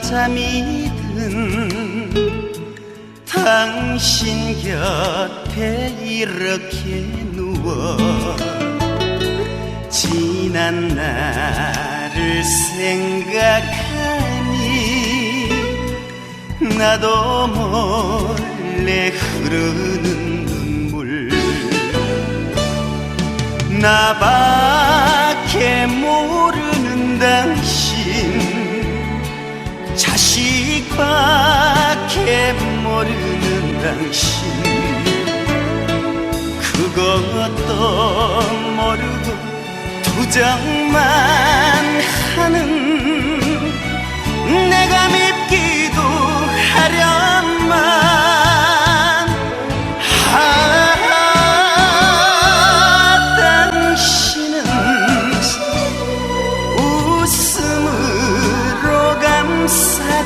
잠이 든 당신 곁에 이렇게 누워 지난 날을 생각하니 나도 몰래 흐르는 눈물. 나밖에 모르는 당신 자식밖에 모르는 당신. 그것도 모르고 투정만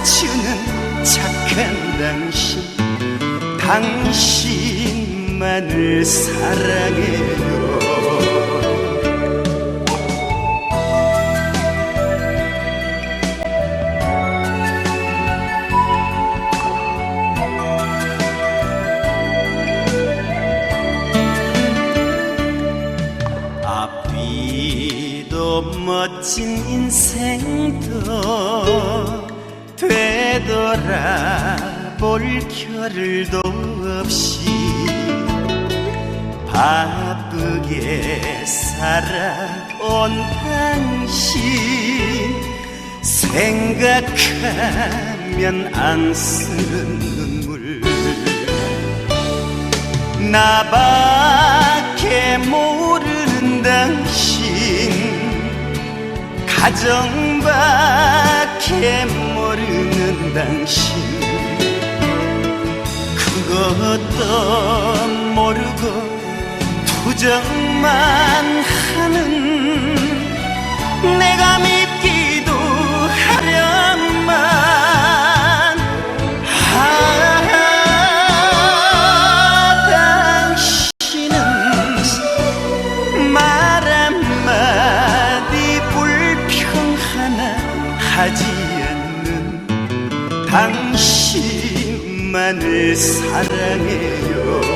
감싸주는 착한 당신 당신만을 사랑해요. 앞뒤도 멋진 인생도 되돌아볼 겨를도 없이 바쁘게 살아온 당신 생각하면 안쓰는 눈물. 나밖에 모르는 당신 가정 밖에 모르는 당신. 그것도 모르고 투정만 하는 내가 밉기도 하련만. 아, 당신은 말 한마디 불평 하나 하지 당신만을 사랑해요